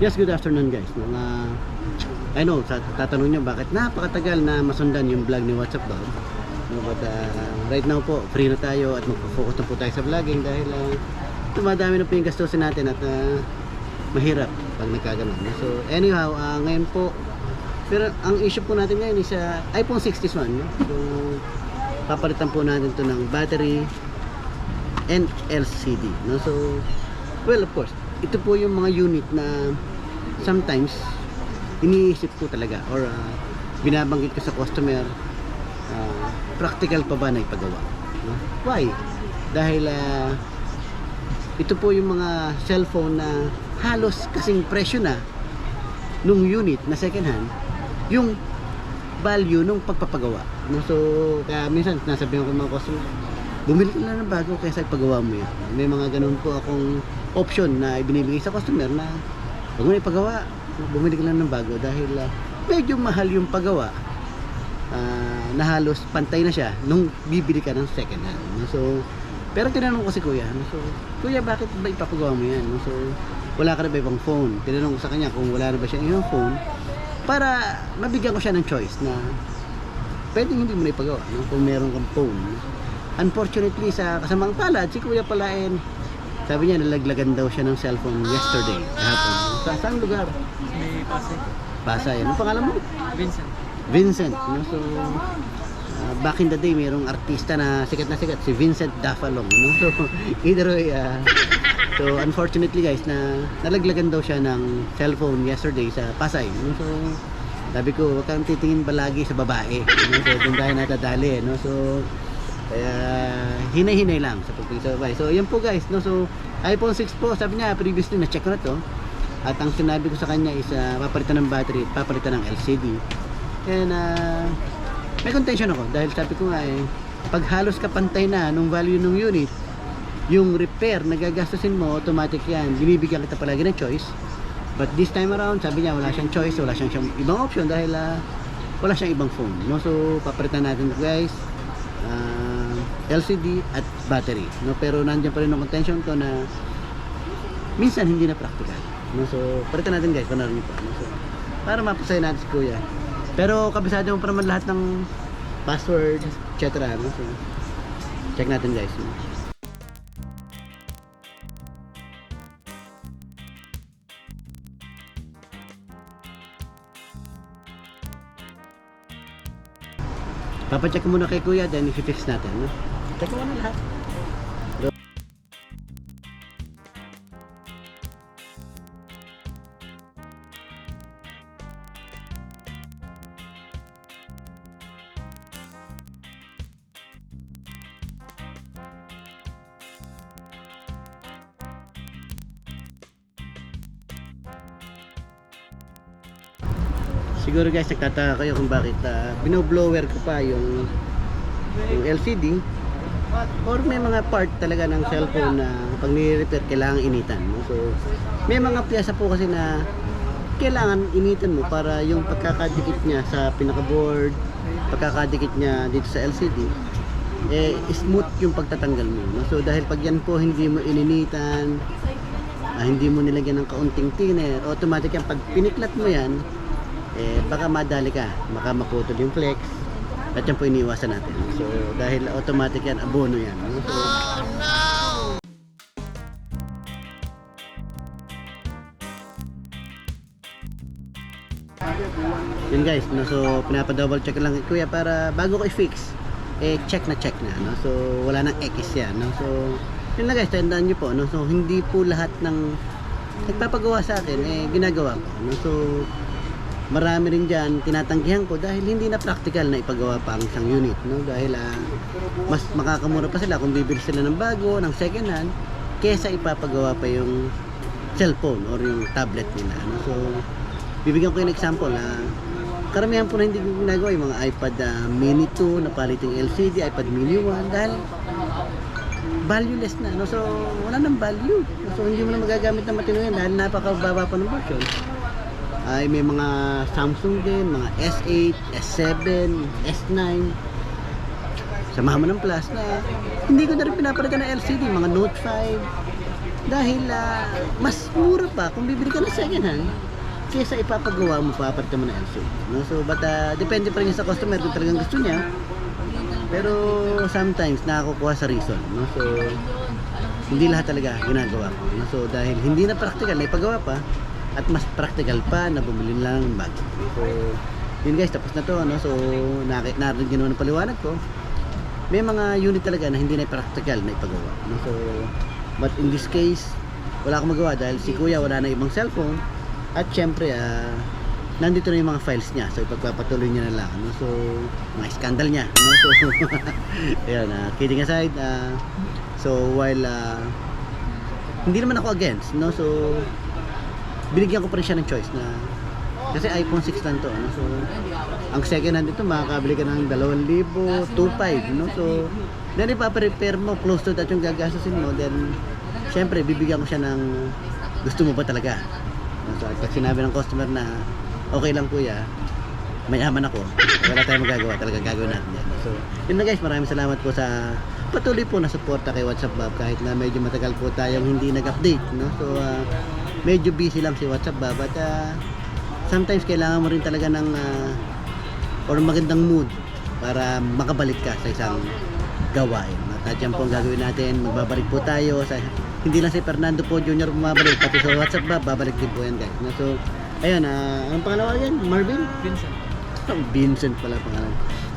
Yes, good afternoon guys. Mga I know, tatanong nyo bakit napakatagal na masundan yung vlog ni WhatsApp Dog. No, but uh, right now po, free na tayo at magpo-focus na po tayo sa vlogging dahil uh, tumadami na po yung gastusin natin at uh, mahirap pag nagkaganon. So anyhow, uh, ngayon po, pero ang issue po natin ngayon is uh, iPhone 60s one. No? So, papalitan po natin to ng battery and LCD. No? So, well of course, ito po yung mga unit na sometimes iniisip ko talaga or uh, binabanggit ko sa customer uh, practical pa ba na ipagawa no? why? dahil uh, ito po yung mga cellphone na halos kasing presyo na nung unit na second hand yung value nung pagpapagawa so kaya minsan nasabihan ko mga customer bumili ka na ng bago kaysa ipagawa mo yan may mga ganun po akong option na ibinibigay sa customer na huwag mo ipagawa. Bumili ka lang ng bago dahil ah, medyo mahal yung pagawa. Ah, na halos pantay na siya nung bibili ka ng second hand. So pero tinanong ko si kuya so kuya bakit ba ipapagawa mo yan? So wala ka na ba ibang phone? Tinanong ko sa kanya kung wala na ba siya ibang phone para mabigyan ko siya ng choice na pwedeng hindi mo na ipagawa no? kung meron kang phone. Unfortunately sa kasamang palad si kuya palain sabi niya nalaglagan daw siya ng cellphone yesterday kahapon sa saan lugar? May Pasay. Pasay ano pangalan mo? Vincent. Vincent no? so uh, back in the day mayroong artista na sikat na sikat si Vincent Dafalong no? so either way uh, so unfortunately guys na nalaglagan daw siya ng cellphone yesterday sa Pasay no? so sabi ko huwag kang titingin palagi sa babae no? so doon tayo natadali no? so kaya hinay-hinay lang sa babae so yan po guys no? so iPhone 6 po sabi niya previously na check ko na to at ang sinabi ko sa kanya is uh, papalitan ng battery at papalitan ng LCD And uh, may contention ako dahil sabi ko nga eh, pag halos kapantay na nung value ng unit, yung repair na gagastusin mo, automatic yan. Binibigyan kita palagi ng choice. But this time around, sabi niya wala siyang choice, wala siyang, siyang ibang option dahil uh, wala siyang ibang phone. No? So, papalitan natin guys. Uh, LCD at battery. No? Pero nandiyan pa rin ang contention ko na minsan hindi na practical. No? So, palitan natin guys, panarin niyo po. No? So, para mapasaya natin si Kuya. Pero kabisado mo pa naman lahat ng password, etc. No? So, check natin guys. No? Papacheck muna kay Kuya, then i-fix natin. No? Check mo na lahat. Siguro guys, nagtataka kayo kung bakit uh, binoblower ko pa yung yung LCD or may mga part talaga ng cellphone na pag nire-repair kailangan initan no? so may mga piyesa po kasi na kailangan initan mo para yung pagkakadikit niya sa pinaka-board pagkakadikit niya dito sa LCD eh smooth yung pagtatanggal mo no? so dahil pag yan po hindi mo ininitan ah, hindi mo nilagyan ng kaunting thinner automatic yan pag piniklat mo yan eh baka madali ka baka maputol yung flex at yan po iniiwasan natin so dahil automatic yan abono yan no? so, yun guys no? so pinapadouble check lang kuya para bago ko i-fix eh check na check na no? so wala nang X yan no? so yun lang guys tandaan nyo po no? so hindi po lahat ng nagpapagawa sa akin eh ginagawa ko no? so marami rin dyan tinatanggihan ko dahil hindi na practical na ipagawa pa ang isang unit no? dahil ah, mas makakamura pa sila kung bibili sila ng bago ng second hand kesa ipapagawa pa yung cellphone or yung tablet nila no? so bibigyan ko yung example na karamihan po na hindi ko ginagawa yung mga iPad ah, mini 2 na paliting LCD iPad mini 1 dahil valueless na no? so wala nang value so hindi mo na magagamit ng matino yan dahil napakababa pa ng version ay may mga Samsung din, mga S8, S7, S9 samahan mo ng Plus na hindi ko na rin pinapalitan ng LCD, mga Note 5 Dahil ah, mas mura pa kung bibili ka ng second hand kaysa ipapagawa mo pa aparte mo na LC. No? So, but ah, depende pa rin sa customer kung talagang gusto niya. Pero sometimes nakakukuha sa reason. No? So, hindi lahat talaga ginagawa ko. No? So, dahil hindi na practical na ipagawa pa at mas practical pa na bumili lang ng bag. So, yun guys, tapos na to. No? So, narinig nyo naman ang paliwanag ko. May mga unit talaga na hindi na practical na ipagawa. No? So, but in this case, wala akong magawa dahil si kuya wala na ibang cellphone at syempre ah, nandito na yung mga files niya so ipagpapatuloy niya na lang no? so mga scandal niya no? so ayun ah, kidding aside ah, so while ah, hindi naman ako against no so binigyan ko pa rin siya ng choice na kasi iPhone 6 lang to no? so ang second hand ito makakabili ka ng 2,000 2,500 no? So then ipaparepair mo close to that yung gagastusin mo then syempre bibigyan ko siya ng gusto mo ba talaga? So pag sinabi ng customer na okay lang kuya mayaman ako wala tayong magagawa talaga gagawin natin yan. So yun na guys maraming salamat po sa patuloy po na suporta kay WhatsApp Bob kahit na medyo matagal po tayong hindi nag-update no? So ah, medyo busy lang si WhatsApp Bob at ah, sometimes kailangan mo rin talaga ng ah, or magandang mood para makabalik ka sa isang gawain. At yan po ang gagawin natin. Magbabalik po tayo sa hindi lang si Fernando po Jr. bumabalik pati sa WhatsApp ba babalik din po yan guys. No? So ayun ah anong pangalawa yan? Marvin? Vincent. Vincent pala pangalan.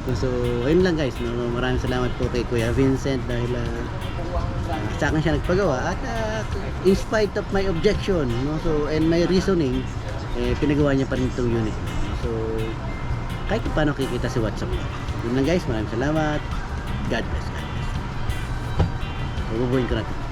So, so ayun lang guys. No? Maraming salamat po kay Kuya Vincent dahil ah, ah, sa akin siya nagpagawa. At ah, in spite of my objection no so and my reasoning eh, pinagawa niya pa rin itong unit. So kahit paano kikita si WhatsApp yun lang guys. Maraming salamat. God bless bless. So bubuhin ko natin